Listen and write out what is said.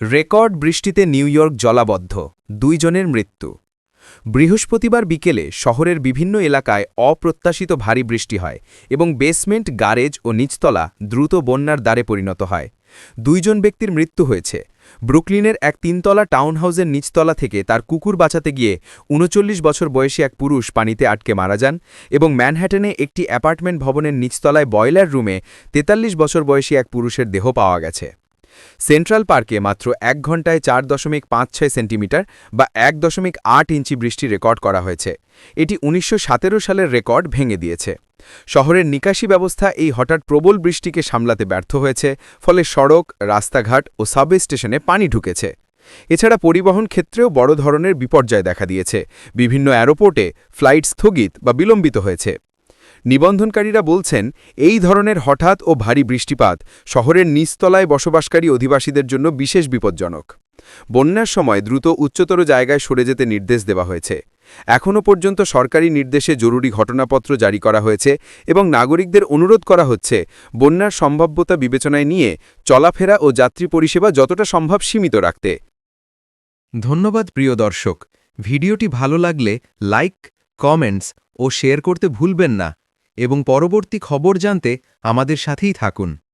Record বৃষ্টিতে new York জলাবদ্ধ, দুইজনের মৃত্যু। বৃহস্পতিবার বিকেলে শহরের বিভিন্ন এলাকায় অপ্রত্যাশিত ভারী বৃষ্টি হয় এবং বেসমেন্ট, গ্যারেজ ও নিচতলা দ্রুত বন্যার দ্বারে পরিণত হয়। দুইজন ব্যক্তির মৃত্যু হয়েছে। ব্রুকলিনের এক তিনতলা টাউনহাউসের নিচতলা থেকে তার কুকুর বাঁচাতে গিয়ে উনচল্লিশ বছর বয়সী এক পুরুষ পানিতে আটকে মারা যান এবং ম্যানহ্যাটনে একটি অ্যাপার্টমেন্ট ভবনের নিচতলায় বয়লার রুমে তেতাল্লিশ বছর বয়সী এক পুরুষের দেহ পাওয়া গেছে। সেন্ট্রাল পার্কে মাত্র এক ঘন্টায় চার দশমিক পাঁচ ছয় সেন্টিমিটার বা এক দশমিক আট ইঞ্চি বৃষ্টি রেকর্ড করা হয়েছে। এটি উনিশশো সতেরো সালের রেকর্ড ভেঙে দিয়েছে। শহরের নিকাশি ব্যবস্থা এই হঠাৎ প্রবল বৃষ্টিকে সামলাতে ব্যর্থ হয়েছে, ফলে সড়ক, রাস্তাঘাট ও সাবওয়ে স্টেশনে পানি ঢুকেছে। এছাড়া পরিবহন ক্ষেত্রেও বড় ধরনের বিপর্যয় দেখা দিয়েছে। বিভিন্ন অ্যারোপোর্টে ফ্লাইট স্থগিত বা বিলম্বিত হয়েছে। নিবন্ধনকারীরা বলছেন, এই ধরনের হঠাৎ ও ভারী বৃষ্টিপাত শহরের নিচতলায় বসবাসকারী অধিবাসীদের জন্য বিশেষ বিপজ্জনক। বন্যার সময় দ্রুত উচ্চতর জায়গায় সরে যেতে নির্দেশ দেওয়া হয়েছে। এখনও পর্যন্ত সরকারি নির্দেশে জরুরি ঘটনাপত্র জারি করা হয়েছে এবং নাগরিকদের অনুরোধ করা হচ্ছে, বন্যার সম্ভাব্যতা বিবেচনায় নিয়ে চলাফেরা ও যাত্রী পরিষেবা যতটা সম্ভব সীমিত রাখতে। ধন্যবাদ প্রিয় দর্শক। ভিডিওটি ভালো লাগলে লাইক, কমেন্টস ও শেয়ার করতে ভুলবেন না। এবং পরবর্তী খবর জানতে আমাদের সাথেই থাকুন।